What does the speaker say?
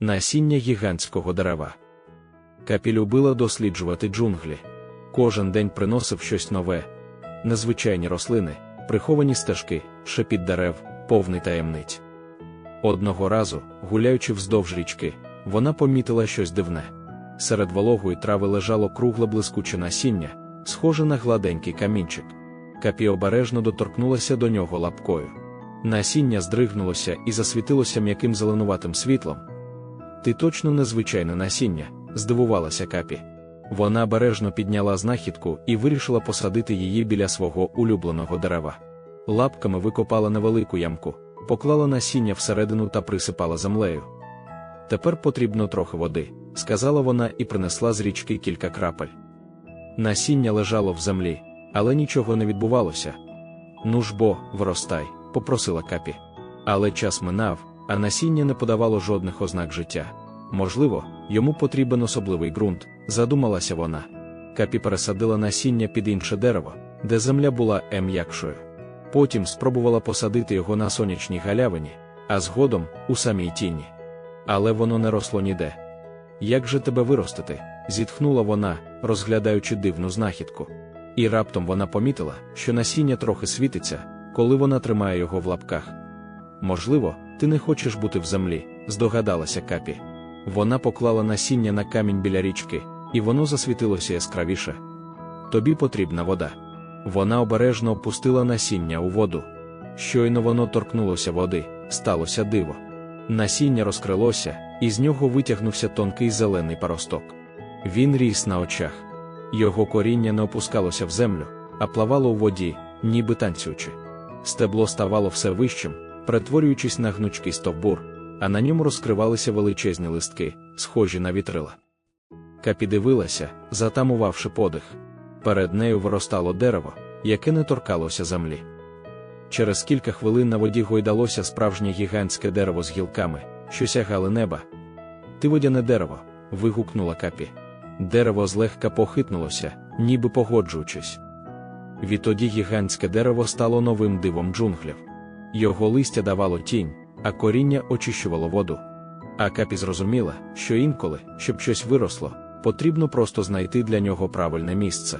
Насіння гігантського дерева. Капі любила досліджувати джунглі. Кожен день приносив щось нове, незвичайні рослини, приховані стежки, шепіт дерев, повний таємниць. Одного разу, гуляючи вздовж річки, вона помітила щось дивне. Серед вологої трави лежало кругле блискуче насіння, схоже на гладенький камінчик. Капі обережно доторкнулася до нього лапкою. Насіння здригнулося і засвітилося м'яким зеленуватим світлом. Ти точно незвичайне насіння, здивувалася капі. Вона бережно підняла знахідку і вирішила посадити її біля свого улюбленого дерева. Лапками викопала невелику ямку, поклала насіння всередину та присипала землею. Тепер потрібно трохи води, сказала вона і принесла з річки кілька крапель. Насіння лежало в землі, але нічого не відбувалося. Ну ж бо, виростай, попросила капі. Але час минав, а насіння не подавало жодних ознак життя. Можливо, йому потрібен особливий ґрунт, задумалася вона. Капі пересадила насіння під інше дерево, де земля була м'якшою. Потім спробувала посадити його на сонячній галявині, а згодом у самій тіні. Але воно не росло ніде. Як же тебе виростити? зітхнула вона, розглядаючи дивну знахідку. І раптом вона помітила, що насіння трохи світиться, коли вона тримає його в лапках. Можливо, ти не хочеш бути в землі, здогадалася капі. Вона поклала насіння на камінь біля річки, і воно засвітилося яскравіше. Тобі потрібна вода. Вона обережно опустила насіння у воду. Щойно воно торкнулося води, сталося диво. Насіння розкрилося, і з нього витягнувся тонкий зелений паросток. Він ріс на очах. Його коріння не опускалося в землю, а плавало у воді, ніби танцюючи. Стебло ставало все вищим, перетворюючись на гнучкий стовбур, а на ньому розкривалися величезні листки, схожі на вітрила. Капі дивилася, затамувавши подих. Перед нею виростало дерево, яке не торкалося землі. Через кілька хвилин на воді гойдалося справжнє гігантське дерево з гілками, що сягали неба. Ти водяне дерево. вигукнула капі. Дерево злегка похитнулося, ніби погоджуючись. Відтоді гігантське дерево стало новим дивом джунглів. Його листя давало тінь, а коріння очищувало воду. А капі зрозуміла, що інколи, щоб щось виросло, потрібно просто знайти для нього правильне місце.